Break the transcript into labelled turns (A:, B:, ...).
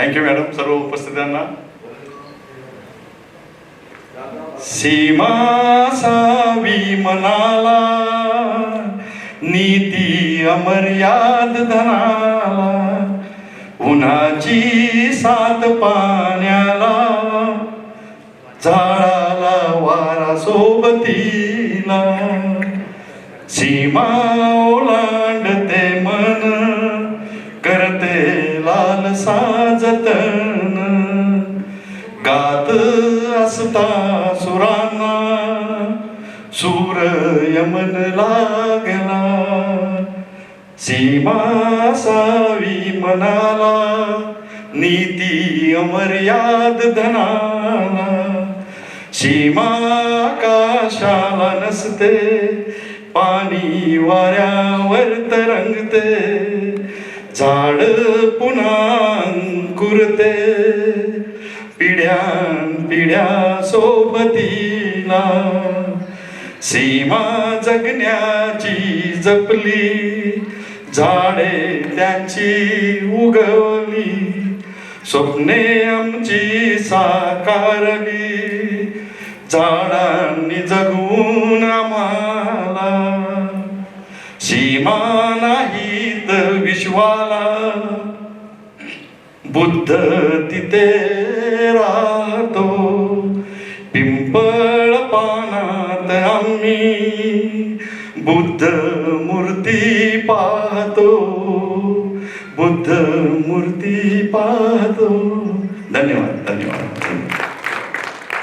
A: Thank you madam सर्व उपस्थितांना सीमा सावी मनाला नीती अमर्याद धनाला उन्हाची सात पाण्याला झाडाला वारा सोबतीला सीमा ओलांडते मन करते लाल जतन. गात असता सुरांना सूर यमन लागला. सीमा सावी मनाला नीती अमर्याद धनाला. सीमा काशाला नसते पाणी वाऱ्यावर तरंगते. झाड पुन्हा अंकुरते पिढ्यान पिढ्या सोबतीला सीमा जगण्याची जपली. झाडे त्यांची उगवली. स्वप्ने आमची साकारली. झाडांनी जगून सीमा नाहीत विश्वाला बुद्ध तिथे राहतो. पिंपळ पानात आम्ही बुद्ध मूर्ती पाहतो. बुद्ध मूर्ती पाहतो. धन्यवाद धन्यवाद.